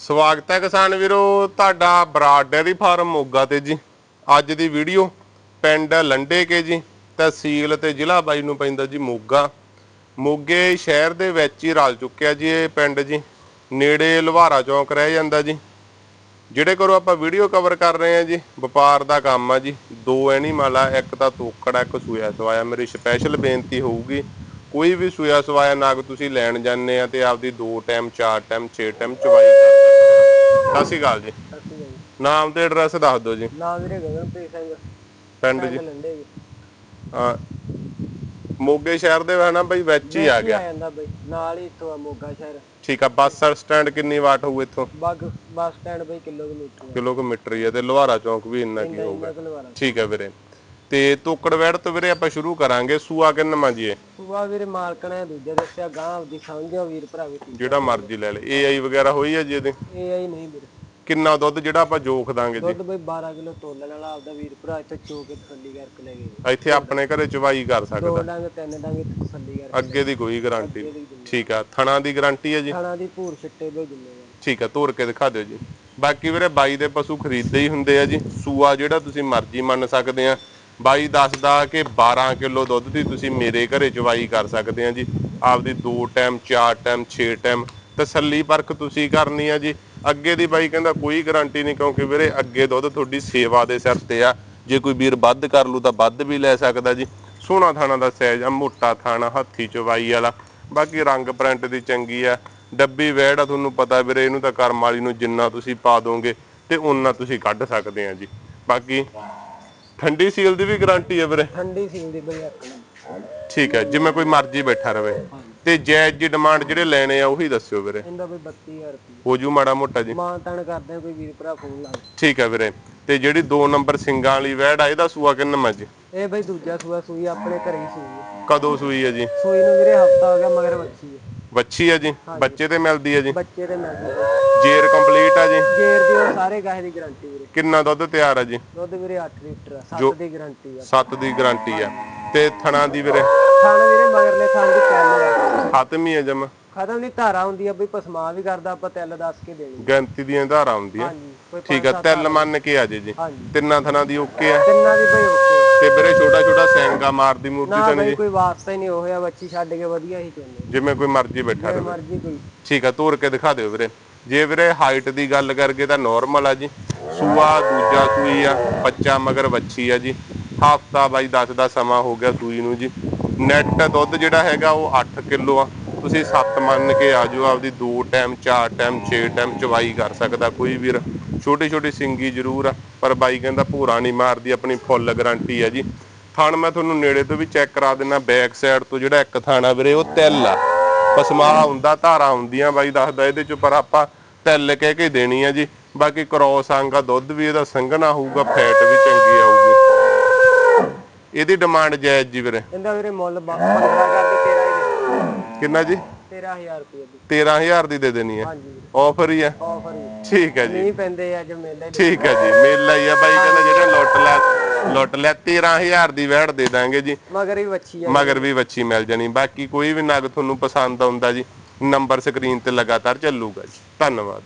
ਸਵਾਗਤ ਹੈ ਕਿਸਾਨ ਵੀਰੋ, ਤੁਹਾਡਾ ਬਰਾਡ ਡੇਅਰੀ ਫਾਰਮ ਮੋਗਾ ਤੇ ਜੀ। ਅੱਜ ਦੀ ਵੀਡੀਓ ਪਿੰਡ ਲੰਡੇ ਕੇ ਜੀ, ਤਹਿਸੀਲ ਤੇ ਜ਼ਿਲ੍ਹਾ ਬਾਈ ਨੂੰ ਪੈਂਦਾ ਜੀ ਮੋਗਾ। ਮੋਗੇ ਸ਼ਹਿਰ ਦੇ ਵਿੱਚ ਹੀ ਰਲ ਚੁੱਕਿਆ ਜੀ ਇਹ ਪਿੰਡ ਜੀ। ਨੇੜੇ ਲੁਹਾਰਾ ਚੌਂਕ ਰਹਿ ਜਾਂਦਾ ਜੀ। ਜਿਹੜੇ ਕੋਲ ਆਪਾਂ ਵੀਡੀਓ ਕਵਰ ਕਰ ਰਹੇ ਹਾਂ ਜੀ, ਵਪਾਰ ਦਾ ਕੰਮ ਆ ਜੀ। ਦੋ ਐਨੀਮਲ ਆ ਇੱਕ ਤਾਂ ਤੋਕੜ, ਇੱਕ ਸੂਇਆ ਸਵਾਇਆ। ਮੇਰੀ ਸਪੈਸ਼ਲ ਬੇਨਤੀ ਹੋਊਗੀ, ਕੋਈ ਵੀ ਸੂਇਆ ਸਵਾਇਆ ਨਾਗ ਤੁਸੀਂ ਲੈਣ ਜਾਂਦੇ ਆ ਤੇ ਆਪਦੀ ਦੋ ਟਾਈਮ, ਚਾਰ ਟਾਈਮ, ਛੇ ਟਾਈਮ ਚਵਾਈ ਸਤਿ ਸ਼੍ਰੀ ਅਕਾਲ ਜੀ। ਨਾਮ ਤੇ ਐਡਰੈਸ ਦੱਸ ਦਿਓ ਜੀ। ਨਾ ਵੀਰੇ ਗਗਨਪ੍ਰੀਤ ਸਿੰਘ। ਪਿੰਡ ਜੀ। ਪਿੰਡ ਲੰਡੇ ਜੀ। ਹਾਂ ਮੋਗੇ ਸ਼ਹਿਰ ਦੇ ਹੈ ਨਾ ਬਈ ਵਿੱਚ ਹੀ ਆ ਗਿਆ। ਜਾਂਦਾ ਬਈ ਨਾਲ ਹੀ ਇੱਥੋਂ ਆ ਮੋਗਾ ਸ਼ਹਿਰ। ਠੀਕ ਆ ਬੱਸ ਸਟੈਂਡ ਕਿੰਨੀ ਵਾਟ ਹੋਊ ਇੱਥੋਂ? ਬੱਸ ਸਟੈਂਡ ਬਈ ਕਿਲੋਮੀਟਰ। ਕਿਲੋਮੀਟਰ ਹੀ ਆ ਤੇ ਲੁਹਾਰਾ ਚੌਂਕ ਵੀ ਇੰਨਾ ਕੀ ਹੋਊਗਾ ਠੀਕ ਹੈ ਵੀਰੇ। ਤੇ ਤੋਕੜ ਵੈੜ ਤੋਂ ਵੀਰੇ ਆਪਾਂ ਸ਼ੁਰੂ ਕਰਾਂਗੇ। ਸੂਆ ਕਿੰਨਾ ਇਹ? ਸੁਬਾ ਵੀਰੇ ਮਾਲਕ ਨੇ ਦੂਜਾ ਦੱਸਿਆ ਗਾਂ ਆਪਦੀ ਸਮਝਿਓ ਵੀਰ ਭਰਾ ਵੀ ਜਿਹੜਾ ਮਰਜ਼ੀ ਲੈ ਲੈ। ਏਆਈ ਵਗੈਰਾ ਹੋਈ ਹੈ ਜੀ ਇਹਦੇ? ਇਹ ਆਈ ਨਹੀਂ ਵੀਰੇ। ਕਿੰਨਾ ਦੁੱਧ ਜਿਹੜਾ ਆਪਾਂ ਜੋਖ ਦਾਂਗੇ ਜੀ? ਦੁੱਧ ਬਈ 12 ਕਿਲੋ ਤੋਲਣ ਵਾਲਾ ਆਪਦਾ ਵੀਰ ਭਰਾ ਇੱਥੇ ਚੋ ਕੇ ਤਸੱਲੀ ਕਰਕੇ ਲੈ ਗਏ। ਇੱਥੇ ਆਪਣੇ ਘਰੇ ਚਵਾਈ ਕਰ ਸਕਦਾ। ਦੋ ਡਾਂਗੇ ਤਿੰਨ ਡਾਂਗੇ ਤਸੱਲੀ ਕਰਕੇ ਅੱਗੇ ਦੀ ਕੋਈ ਗਾਰੰਟੀ ਠੀਕ ਆ। ਥਣਾ ਦੀ ਗਾਰੰਟੀ ਹੈ ਜੀ? ਖਾਣਾ ਦੀ ਭੂਰ ਛਿੱਟੇ ਦੇ ਜਿੰਨੇ ਠੀਕ ਆ ਤੋਰ ਕੇ ਦਿਖਾ ਦਿਓ ਜੀ। ਬਾਕੀ ਵੀਰੇ ਬਾਈ ਦੇ ਪਸ਼ੂ ਖਰੀਦਦੇ ਹੀ ਹੁੰਦੇ ਆ ਜੀ। ਸੂਆ ਜਿਹੜਾ ਤੁਸੀਂ ਮਰਜ਼ੀ ਮੰਨ ਸਕਦੇ ਆ। ਬਾਈ ਦੱਸਦਾ ਕਿ 12 ਕਿਲੋ ਦੁੱਧ ਦੀ ਤੁਸੀਂ ਮੇਰੇ ਘਰੇ ਚਵਾਈ ਕਰ ਸਕਦੇ ਆ ਜੀ। ਆਪਦੀ ਦੋ ਟਾਈਮ, ਚਾਰ ਟਾਈਮ, ਛੇ ਟਾਈਮ ਤਸੱਲੀ ਪਰਖ ਤੁਸੀਂ ਕਰਨੀ ਆ ਜੀ। ਅੱਗੇ ਦੀ ਬਾਈ ਕਹਿੰਦਾ ਕੋਈ ਗਾਰੰਟੀ ਨਹੀਂ ਕਿਉਂਕਿ ਵੀਰੇ ਅੱਗੇ ਦੁੱਧ ਤੁਹਾਡੀ ਸੇਵਾ ਦੇ ਸਿਰ ਤੇ ਆ। ਜੇ ਕੋਈ ਵੀਰ ਵੱਧ ਕਰ ਲੂ ਤਾਂ ਵੱਧ ਵੀ ਲੈ ਸਕਦਾ ਜੀ। ਸੋਹਣਾ ਥਾਣਾ ਦਾ ਸਾਈਜ਼ ਆ, ਮੋਟਾ ਥਾਣਾ, ਹੱਥੀ ਚਵਾਈ ਵਾਲਾ। ਬਾਕੀ ਰੰਗ ਪ੍ਰਿੰਟ ਦੀ ਚੰਗੀ ਆ। ਡੱਬੀ ਵੈੜ ਆ, ਤੁਹਾਨੂੰ ਪਤਾ ਵੀਰੇ, ਇਹਨੂੰ ਤਾਂ ਕਰਮ ਵਾਲੀ ਨੂੰ ਜਿੰਨਾ ਤੁਸੀਂ ਪਾ ਦੋਗੇ ਤੇ ਉਹਨਾਂ ਤੁਸੀਂ ਕੱਢ ਸਕਦੇ ਆ ਜੀ। ਬਾਕੀ ਠੰਡੀ ਸੀਲ ਦੀ ਵੀ ਗਾਰੰਟੀ ਹੈ ਵੀਰੇ? ਠੰਡੀ ਸੀਲ ਦੀ ਬਈ ਆਪਣੀ। ਠੀਕ ਹੈ ਜਿਵੇਂ ਕੋਈ ਮਰਜ਼ੀ ਬੈਠਾ ਰਵੇ। ਤੇ ਜਾਇਜ਼ ਦੀ ਡਿਮਾਂਡ ਜਿਹੜੇ ਲੈਣੇ ਆ ਉਹੀ ਦੱਸਿਓ ਵੀਰੇ। ਇਹਦਾ ਬਈ 32000 ਰੁਪਏ ਹੋ ਜੂ ਮਾੜਾ ਮੋਟਾ ਜੀ। ਮਾਂ ਤਾਣ ਕਰਦੇ ਕੋਈ ਵੀਰ ਭਰਾ ਫੋਨ ਲਾ ਠੀਕ ਹੈ ਵੀਰੇ। ਤੇ ਜਿਹੜੀ 2 ਨੰਬਰ ਸਿੰਗਾਂ ਵਾਲੀ ਵੈੜ ਆ ਇਹਦਾ ਸੂਆ ਕਿੰਨਾ ਜੀ? ਇਹ ਬਈ ਦੂਜਾ ਸੂਆ ਸੂਈ ਆਪਣੇ ਘਰੇ ਹੀ ਸੂਈ ਹੈ। ਕਦੋਂ ਸੂਈ ਹੈ ਜੀ? ਸੂਈ ਨੂੰ ਵੀਰੇ ਹਫਤਾ ਹੋ ਗਿਆ ਮਗਰ ਬੱਚੀ ਹੈ। ਵੱਛੀ ਹੈ ਜੀ ਬੱਚੇ ਤੇ ਮਿਲਦੀ ਹੈ ਜੀ। ਬੱਚੇ ਦੇ ਮਿਲ ਗਏ ਜੇਰ ਕੰਪਲੀਟ ਆ ਜੀ। ਜੇਰ ਦੀ ਉਹ ਸਾਰੇ ਗਾਹੇ ਦੀ ਗਾਰੰਟੀ ਵੀਰੇ। ਕਿੰਨਾ ਦੁੱਧ ਤਿਆਰ ਆ ਜੀ? ਦੁੱਧ ਵੀਰੇ 8 ਲੀਟਰ ਆ 7 ਦੀ ਗਾਰੰਟੀ ਆ। 7 ਦੀ ਗਾਰੰਟੀ ਆ। ਤੇ ਥਣਾ ਦੀ ਵੀਰੇ? ਥਣ ਵੀਰੇ ਮਗਰਲੇ ਥਣ ਦੀ ਤਿੱਲ ਆ। ਖਤਮ ਹੀ ਹੈ ਜਮ। ਖਤਮ ਦੀ ਧਾਰਾ ਹੁੰਦੀ ਆ ਬਈ ਪਸਮਾ ਵੀ ਕਰਦਾ ਆਪਾਂ ਤਿੱਲ ਦੱਸ ਕੇ ਦੇਣੀ ਗੈਂਤੀ ਦੀਆਂ ਧਾਰਾਂ ਹੁੰਦੀਆਂ। ਠੀਕ ਆ ਤਿਲ ਮੰਨ ਕੇ ਆ ਜੇ ਜੀ। ਤਿੰਨਾਂ ਥਣਾ ਦੀ ਓਕੇ ਆ। ਤਿੰਨਾਂ ਦੀ ਬਈ ਓਕੇ ਤੇ ਵੀਰੇ ਛੋਟਾ ਛੋਟਾ ਸੈਂਗਾ ਮਾਰਦੀ ਮੂਰਤੀ ਨਾ ਤਾਂ ਬਈ ਨਹੀਂ ਕੋਈ ਵਾਸਤਾ ਹੀ ਨਹੀਂ ਹੋਇਆ ਬੱਚੀ ਛੱਡ ਕੇ ਵਧੀਆ ਹੀ ਕਹਿੰਦੇ ਜਿਵੇਂ ਕੋਈ ਮਰਜ਼ੀ ਬੈਠਾ ਜੇ ਰਹੇ ਮਰਜ਼ੀ ਕੋਈ। ਠੀਕ ਆ ਤੋਰ ਕੇ ਦਿਖਾ ਦਿਓ ਵੀਰੇ। ਜੇ ਵੀਰੇ ਹਾਈਟ ਦੀ ਗੱਲ ਕਰਕੇ ਤਾਂ ਨਾਰਮਲ ਆ ਜੀ। ਸੂਆ ਦੂਜਾ ਸੂਈ ਆ ਬੱਚਾ ਮਗਰ ਵੱਛੀ ਆ ਜੀ। ਹਫਤਾ ਬਾਈ 10 ਦਾ ਸਮਾਂ ਹੋ ਗਿਆ ਸੂਈ ਨੂੰ ਜੀ। ਨੈਟ ਦੁੱਧ ਜਿਹੜਾ ਹੈਗਾ ਉਹ 8 ਕਿਲੋ ਆ। ਤੁਸੀਂ 7 ਮੰਨ ਕੇ ਆ ਜਾਓ ਆਪਦੀ 2 ਟਾਈਮ 4 ਟਾਈਮ 6 ਟਾਈਮ ਚਵਾਈ ਕਰ ਸਕਦਾ ਕੋਈ ਵੀਰ। ਛੋਟੀ ਛੋਟੀ ਸਿੰਗੀ ਜ਼ਰੂਰ ਆ ਪਰ ਬਾਈ ਕਹਿੰਦਾ ਭੂਰਾ ਨਹੀਂ ਮਾਰਦੀ ਆਪਣੀ ਫੁੱਲ ਗਾਰੰਟੀ ਆ ਜੀ। ਥਣ ਮੈਂ ਤੁਹਾਨੂੰ ਨੇੜੇ ਤੋਂ ਵੀ ਚੈੱਕ ਕਰਾ ਦਿੰਦਾ ਬੈਕ ਸਾਈਡ ਤੋਂ ਜਿਹੜਾ ਇੱਕ ਥਾਣਾ ਵੀਰੇ ਉਹ ਤਿਲ ਆ। ਪਸਮਾ ਹੁੰਦਾ ਧਾਰਾ ਹੁੰਦੀਆਂ ਬਾਈ ਦੱਸਦਾ ਇਹਦੇ ਚ ਪਰ ਆਪਾਂ ਤਿਲ ਕਹਿ ਕੇ ਦੇਣੀ ਆ ਜੀ। ਬਾਕੀ ਕ੍ਰੋਸ ਆਂਗਾ ਦੁੱਧ ਵੀ ਇਹਦਾ ਸੰਘਣਾ ਹੋਊਗਾ ਫੈਟ ਵੀ ਚੰਗੀ ਆਊਗੀ। ਇਹਦੀ ਡਿਮਾਂਡ ਜਾਇਜ਼ ਜੀ ਵੀਰੇ। ਇਹਦਾ ਵੀਰੇ ਮੁੱਲ 15 ਕਰਦੇ 13 ਹੀ ਕਿੰਨਾ ਜੀ? 13000 ਰੁਪਏ ਦੀ। 13000 ਦੀ ਦੇ ਦੇਣੀ ਹੈ ਹਾਂਜੀ। ਆਫਰ ਹੀ ਹੈ ਆਫਰ ਹੀ ਠੀਕ ਹੈ ਜੀ। ਨਹੀਂ ਪੈਂਦੇ ਅੱਜ ਮੇਲੇ ਦੇ ਠੀਕ ਹੈ ਜੀ ਮੇਲਾ ਹੀ ਆ ਬਾਈ ਕਹਿੰਦਾ ਜਿਹੜਾ ਲੁੱਟ ਲੈ ਲੁੱਟ ਲੈ 13000 ਦੀ ਵੈੜ ਦੇ ਦਾਂਗੇ ਜੀ। ਮਗਰ ਹੀ ਬੱਚੀ ਆ। ਮਗਰ ਵੀ ਵੱਛੀ ਮਿਲ ਜਾਣੀ ਬਾਕੀ ਕੋਈ ਵੀ ਨਗ ਤੁਹਾਨੂੰ ਪਸੰਦ ਆਉਂਦਾ ਜੀ ਨੰਬਰ ਸਕਰੀਨ ਤੇ ਲਗਾਤਾਰ ਚੱਲੂਗਾ ਜੀ। ਧੰਨਵਾਦ।